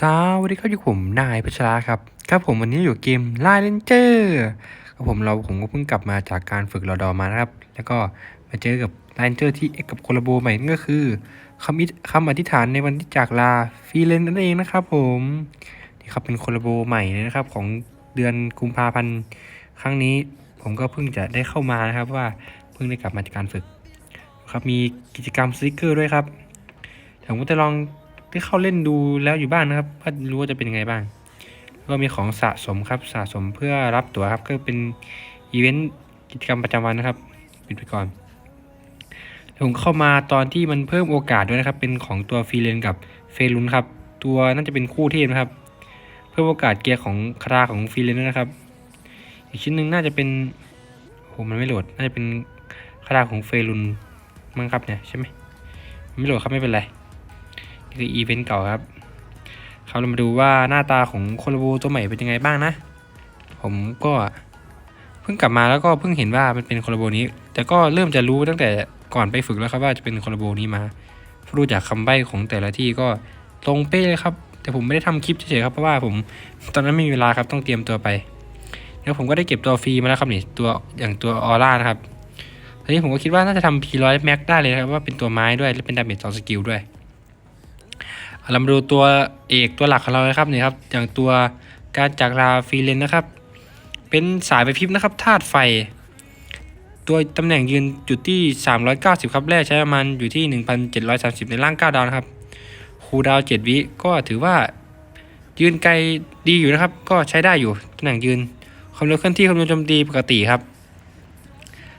สวัสดีครับอยู่ผมนายพัชราครับ ครับผมวันนี้อยู่เกมไลน์เลนเจอร์ครับผมเราผมก็เพิ่งกลับมาจากการฝึกรอดอมานะครับ แล้วก็มาเจอกับไลน์เลนเจอร์ที่เอกกับโคลาโบใหม่นั่นก็คือคำอิคำอธิษฐานในวันที่จากลาฟรีเลนนั่นเองนะครับ ผมนี่ครับเป็นโคลาโบใหม่เลยนะครับ ของเดือนกุมภาพันธ์ครั้งนี้ ผมก็เพิ่งจะได้เข้ามานะครับว่าเพิ่งได้กลับมาจากการฝึก ครับมีกิจกรรมสติกเกอร์ด้วยครับเดี๋ยวผมก็จะลอง ได้เข้าเล่นดูแล้วอยู่บ้านนะครับว่ารู้ว่าจะเป็นยังไงบ้าง ก็มีของสะสมครับสะสมเพื่อรับตั๋วครับก็เป็นอีเวนต์กิจกรรมประจำวันนะครับปิดไปก่อนแล้วผมเข้ามาตอนที่มันเพิ่มโอกาสด้วยนะครับ เป็นของตัวฟีเลนกับเฟรุนครับตัวน่าจะเป็นคู่เทพนะครับ เพิ่มโอกาสเกียร์ของคาราของฟีเลนนะครับ อีกชิ้นหนึ่งน่าจะเป็นโอ้มันไม่โหลดน่าจะเป็นคาราของเฟรุนมั้งครับเนี่ยใช่ไหมไม่โหลดครับไม่เป็นไร คืออีเวนต์เก่าครับเขาเรามาดูว่าหน้าตาของโคโลโบตัวใหม่เป็นยังไงบ้างนะ ผมก็เพิ่งกลับมาแล้วก็เพิ่งเห็นว่ามันเป็นโคโลโบนี้ แต่ก็เริ่มจะรู้ตั้งแต่ก่อนไปฝึกแล้วครับว่าจะเป็นโคโลโบนี้มารู้จากคำใบ้ของแต่ละที่ก็ตรงเป๊ะเลยครับ แต่ผมไม่ได้ทำคลิปเฉยๆครับเพราะว่าผมตอนนั้นไม่มีเวลาครับต้องเตรียมตัวไปแล้วผมก็ได้เก็บตัวฟรีมาแล้วครับนี่ตัวอย่างตัวออร่านะครับทีนี้ผมก็คิดว่าน่าจะทำ P100 Max ได้เลยครับว่าเป็นตัวไม้ด้วยและเป็นดาเมจสองสกิลด้วย เรามาดูตัวเอกตัวหลักของเรานะครับนี่ครับอย่างตัวการจากลาฟีเลนนะครับ เป็นสายไปพิบนะครับธาตุไฟ ตัวตำแหน่งยืนจุดที่ 390 ครับแรกใช้ประมาณอยู่ที่ 1,730 ในร่าง 9 ดาวนะครับคูลดาว 7 วิก็ถือว่ายืนไกลดีอยู่นะครับ ก็ใช้ได้อยู่ตำแหน่งยืนความเร็วเคลื่อนที่ความเร็วโจมตีปกติครับ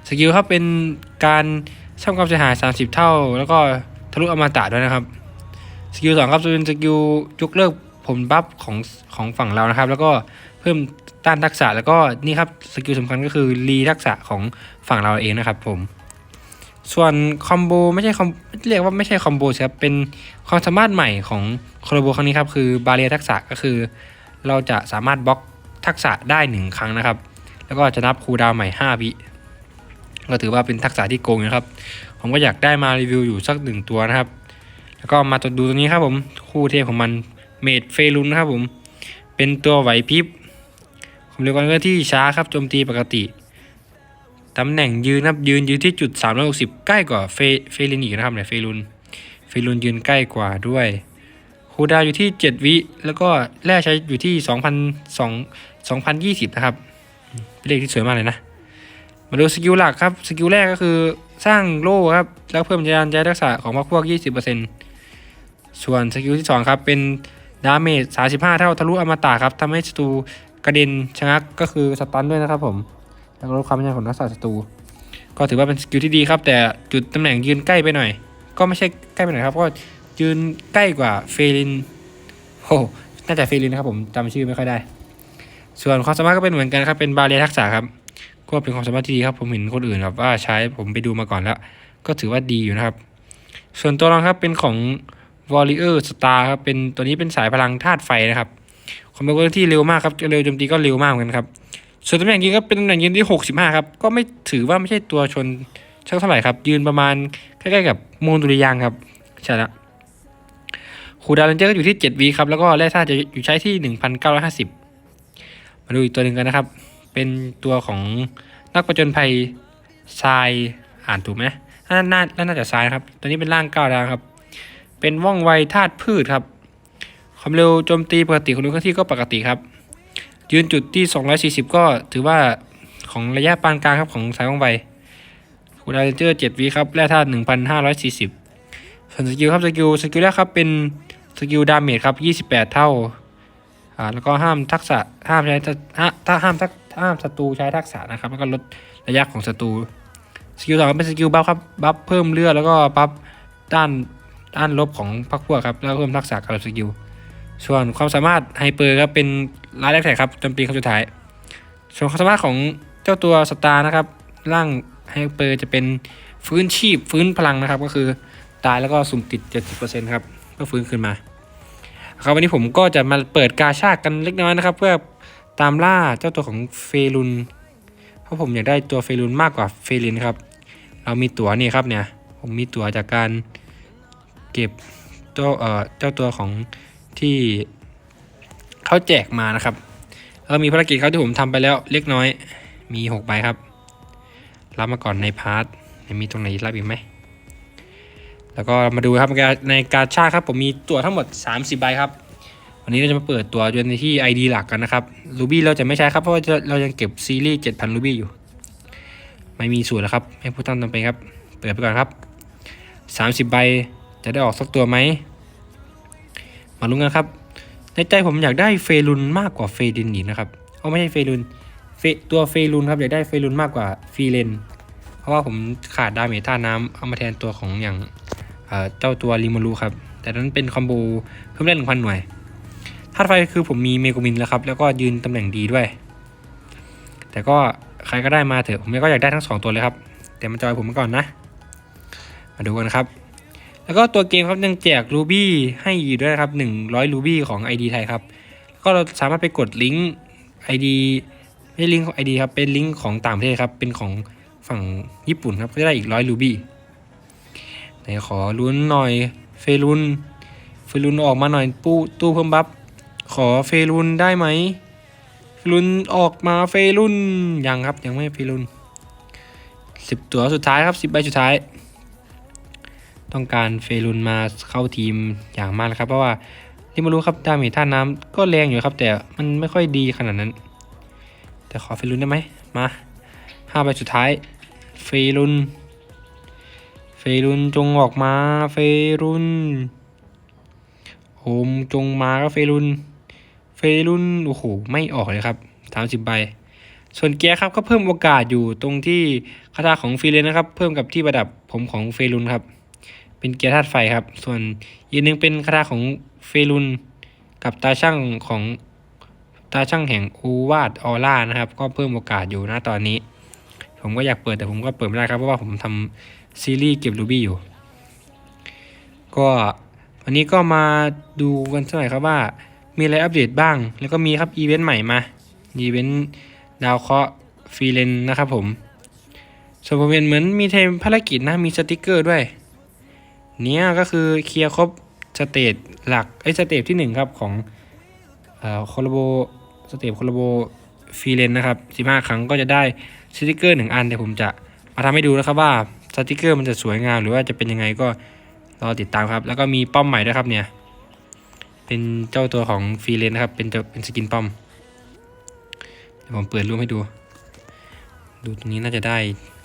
สกิลครับเป็นการสร้างความเสียหาย 30 เท่า แล้วก็ทะลุอมตะด้วยนะครับ สกิลสองครับจะเป็นสกิลยกเลิกผลบัฟของของฝั่งเรานะครับ แล้วก็เพิ่มต้านทักษะแล้วก็นี่ครับสกิลสำคัญก็คือรีทักษะของฝั่งเราเองนะครับผมส่วนคอมโบไม่ใช่คอมเรียกว่าไม่ใช่คอมโบครับเป็นความสามารถใหม่ของคอมโบครั้งนี้ครับคือบาเรียทักษะก็คือ เราจะสามารถบล็อกทักษะได้หนึ่งครั้งนะครับ แล้วก็จะนับคูดาวใหม่ 5 วิก็ถือว่าเป็นทักษะที่โกงนะครับ ผมก็อยากได้มารีวิวอยู่สักหนึ่งตัวนะครับ แล้วก็มาดูตัวนี้ครับผมคู่เทพของมันเมดเฟรุนนะครับผมเป็นตัวไหวพริบผมเรียกว่าก็ที่ช้าครับโจมตีปกติตำแหน่งยืนนะครับยืนยืนที่จุด 360 ใกล้กว่าเฟเฟรินอีกนะครับเนี่ยเฟรุนเฟรุนยืนใกล้กว่าด้วยคูดาวอยู่ที่ 7 วิแล้วก็แร่ใช้อยู่ที่2,002 2020 นะครับเป็นเลขที่สวยมากเลยนะมาดูสกิลหลักครับสกิลแรกก็คือสร้างโล่ครับแล้วเพิ่มยานย้ายทักษะของพวกพวก 20% ส่วนสกิลที่2ครับเป็นดาเมจ35 เท่าทะลุอมตะครับทำให้ศัตรูกระเด็นชะงักก็คือสตันด้วยนะครับผมแล้วก็ลดความยากของนักษาศัตรูก็ถือว่าเป็นสกิลที่ดีครับ แต่จุดตำแหน่งยืนใกล้ไปหน่อย ก็ไม่ใช่ใกล้ไปหน่อยครับ ก็ยืนใกล้กว่าเฟรินโอ้น่าจะเฟรินนะครับผมจำชื่อไม่ค่อยได้ ส่วนความสามารถก็เป็นเหมือนกันครับเป็นบาเรียทักษะครับก็เป็นความสามารถที่ดีครับผมเห็นคนอื่นแบบว่าใช้ผมไปดูมาก่อนแล้ว ก็ถือว่าดีอยู่นะครับ ส่วนตัวรองครับเป็นของ Warrior Star ครับเป็นตัวนี้เป็นสายพลังธาตุไฟนะครับความเร็วที่เร็วมากครับเร็วโจมตีก็เร็วมากเหมือนกันครับส่วนตำแหน่งยืนก็เป็นตำแหน่งยืนที่ 65 ครับก็ไม่ถือว่าไม่ใช่ตัวชนช่างเท่าไหร่ครับยืนประมาณใกล้ๆกับโมูลดุริยางครับใช่แล้วคูดาวน์เลนเจอร์ก็อยู่ที่ 7วีครับแล้วก็แร่ธาตุจะอยู่ใช้ที่ 1,950 มาดูอีกตัวหนึ่งกันนะครับ เป็นตัวของนักประจนภัยทรายอ่านถูกไหมน่าน่าน่าจะทรายนะครับตัวนี้เป็นร่างก้าวดาวครับ เป็นว่องไวธาตุพืชครับ ความเร็วโจมตีปกติของดวงเคลื่อนที่ก็ปกติครับ ยืนจุดที่ 240 ก็ถือว่าของระยะปานกลางครับของสายว่องไวคูดาวเรนเจอร์7วิครับแร่ธาตุ1,540 ส่วนสกิลครับสกิลสกิลแรกครับเป็นสกิลดาเมจครับ 28 เท่าอ่าแล้วก็ห้ามทักษะห้ามใช้ถ้าถ้าห้ามทักห้ามศัตรูใช้ทักษะนะครับ แล้วก็ลดระยะของศัตรูสกิลสองเป็นสกิลบัฟครับบัฟเพิ่มเลือดแล้วก็บัฟด้าน ด้านลบของพรรคพวกครับแล้วเพิ่มทักษะกับสกิลส่วนความสามารถไฮเปอร์ครับเป็นร้ายแรกแท็กครับจำปีครั้งสุดท้าย ส่วนความสามารถของเจ้าตัวสตาร์นะครับร่างไฮเปอร์จะเป็นฟื้นชีพฟื้นพลังนะครับ ก็คือตายแล้วก็สุ่มติด 70%ครับก็ฟื้นขึ้นมาครับวันนี้ผมก็จะมาเปิดกาชากันเล็กน้อยนะครับ เพื่อตามล่าเจ้าตัวของเฟรุนเพราะผมอยากได้ตัวเฟรุนมากกว่าเฟรินครับ เรามีตั๋วนี่ครับเนี่ย ผมมีตั๋วจากการ เก็บตัวเอ่อเจ้าตัวของที่เขาแจกมานะครับแล้วมีภารกิจเขาที่ผมทำไปแล้วเล็กน้อยมีหกใบครับ รับมาก่อนในพาร์ทมีตรงไหนรับอีกไหมแล้วก็มาดูครับในการชาติครับผมมีตัวทั้งหมด 30 ใบครับ วันนี้เราจะมาเปิดตัวจนในที่ ID หลักกันนะครับรูบี้เราจะไม่ใช้ครับเพราะว่าเรายังเก็บซีรีส์7,000รูบี้อยู่ ไม่มีสูตรแล้วครับให้ผู้ตั้งทำไปครับ เปิดไปก่อนครับ 30 ใบ จะได้ออกสักตัวไหม มาลุ้นกันครับ ในใจผมอยากได้เฟรุนมากกว่าเฟดินอีกนะครับ เอาไม่ใช่เฟรุนเฟตัวเฟรุนครับอยากได้เฟรุนมากกว่าฟีเลน เพราะว่าผมขาดดาเมจท่าน้ำเอามาแทนตัวของอย่างเอ่อเจ้าตัวริมูรุครับ แต่นั้นเป็นคอมโบเพิ่มได้หนึ่งพันหน่วยธาตุไฟคือผมมีเมโกมินแล้วครับ แล้วก็ยืนตำแหน่งดีด้วย แต่ก็ใครก็ได้มาเถอะ ผมก็อยากได้ทั้งสองตัวเลยครับ แต่มาจอยผมก่อนนะ มาดูกันครับ แล้วก็ตัวเกมครับยังแจกรูบี้ให้อยู่ด้วยนะครับ 100รูบี้ของ ID ไทยครับก็เราสามารถไปกดลิงก์ ID ไม่ใช่ลิงก์ของ ID ครับ เป็นลิงก์ของต่างประเทศครับ เป็นของฝั่งญี่ปุ่นครับ ก็ได้อีกร้อยรูบี้ไหนขอลุ้นหน่อย เฟรุน เฟรุนออกมาหน่อยปูตู้เพิ่มบัฟ ขอเฟรุนได้ไหมเฟรุนออกมาเฟรุนยังครับ ยังไม่เฟรุนสิบตัวสุดท้ายครับสิบใบสุดท้าย ต้องการเฟรุนมาเข้าทีมอย่างมากเลยครับ เพราะว่าที่มารู้ครับดาเมจท่าน้ำก็แรงอยู่ครับ แต่มันไม่ค่อยดีขนาดนั้น แต่ขอเฟรุนได้ไหมมาห้าใบสุดท้าย เฟรุน เฟรุนจงออกมา เฟรุนโฮมจงมาก็เฟรุน เฟรุนโอ้โหไม่ออกเลยครับสามสิบใบส่วนเกียร์ครับก็เพิ่มโอกาสอยู่ตรงที่คาถาของฟรีเลนนะครับ เพิ่มกับที่ประดับผมของเฟรุนครับ เป็นเกียร์ธาตุไฟครับ ส่วนอีกหนึ่งเป็นคาถาของเฟรุนกับตาช่างของตาช่างแห่งอูวาดออร่านะครับ ก็เพิ่มโอกาสอยู่นะตอนนี้ ผมก็อยากเปิดแต่ผมก็เปิดไม่ได้ครับเพราะว่าผมทำซีรีส์เก็บรูบี้อยู่ ก็วันนี้ก็มาดูกันสักหน่อยครับว่ามีอะไรอัปเดตบ้าง แล้วก็มีครับอีเวนต์ใหม่มาอีเวนต์ดาวเคราะห์ฟรีเลนนะครับผมส่วนผมเห็นเหมือนมีเทมภารกิจนะมีสติกเกอร์ด้วย เนี้ยก็คือเคลียร์ครบสเตจหลักไอ้สเตจที่หนึ่งครับของเอ่อโคลโบสเตจโคลโบฟรีเลนนะครับ15 ครั้งก็จะได้สติกเกอร์หนึ่งอันเดี๋ยวผมจะมาทำให้ดูนะครับว่าสติกเกอร์มันจะสวยงามหรือว่าจะเป็นยังไงก็รอติดตามครับ แล้วก็มีป้อมใหม่ด้วยครับเนี่ยเป็นเจ้าตัวของฟรีเลนนะครับเป็นเป็นสกินป้อมเดี๋ยวผมเปิดรูปให้ดู ดูตรงนี้น่าจะได้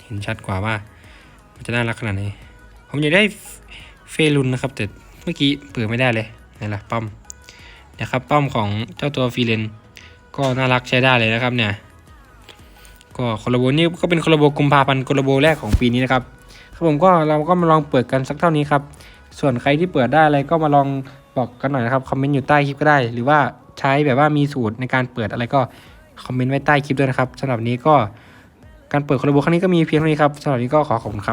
เห็นชัดกว่าว่ามันจะน่ารักขนาดไหน ผมอยากได้เฟรุนนะครับแต่เมื่อกี้เปิดไม่ได้เลยนี่แหละป้อมนะครับป้อมของเจ้าตัวฟีเลนก็น่ารักใช้ได้เลยนะครับเนี่ยก็คอลลโบนี่ก็เป็นคอลลโบกุมภาพันธ์คอลลโบแรกของปีนี้นะครับครับผมก็เราก็มาลองเปิดกันสักเท่านี้ครับส่วนใครที่เปิดได้อะไรก็มาลองบอกกันหน่อยนะครับคอมเมนต์อยู่ใต้คลิปก็ได้ หรือว่าใช้แบบว่ามีสูตรในการเปิดอะไรก็คอมเมนต์ไว้ใต้คลิปด้วยนะครับสำหรับนี้ก็การเปิดคอลลโบครั้งนี้ก็มีเพียงเท่านี้ครับสำหรับนี้ก็ขอขอบคุณครับ